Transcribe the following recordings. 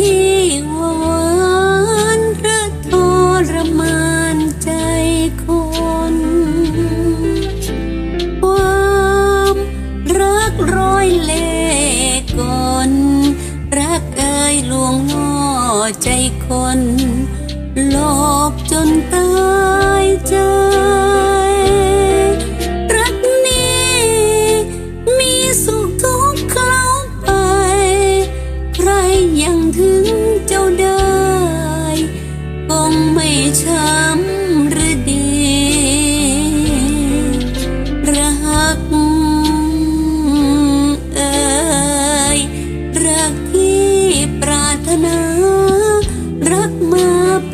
ที่หวานพระทรมานใจคน ความรักร้อยเล่ก่อน รักเอ่ยลวงน่อใจคน หลอกจนตา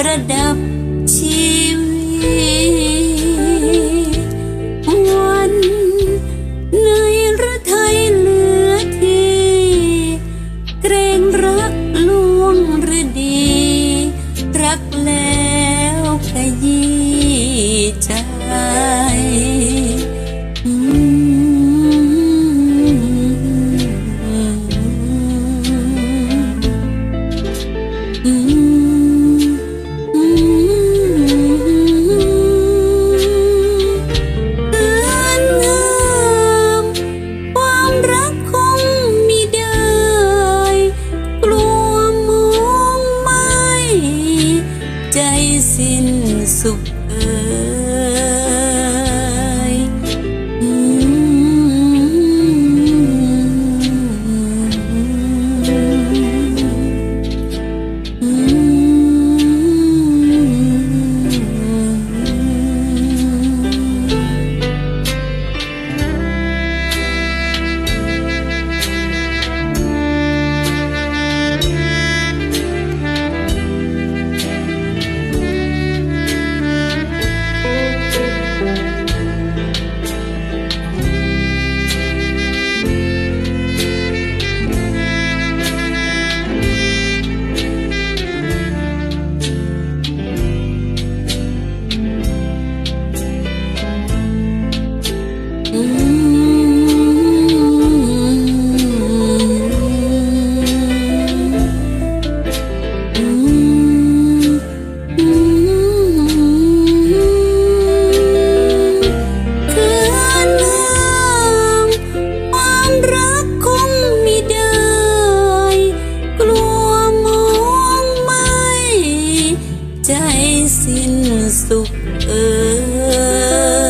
beradab สิ้นสุขเอ่ย สิ้นสุขเออ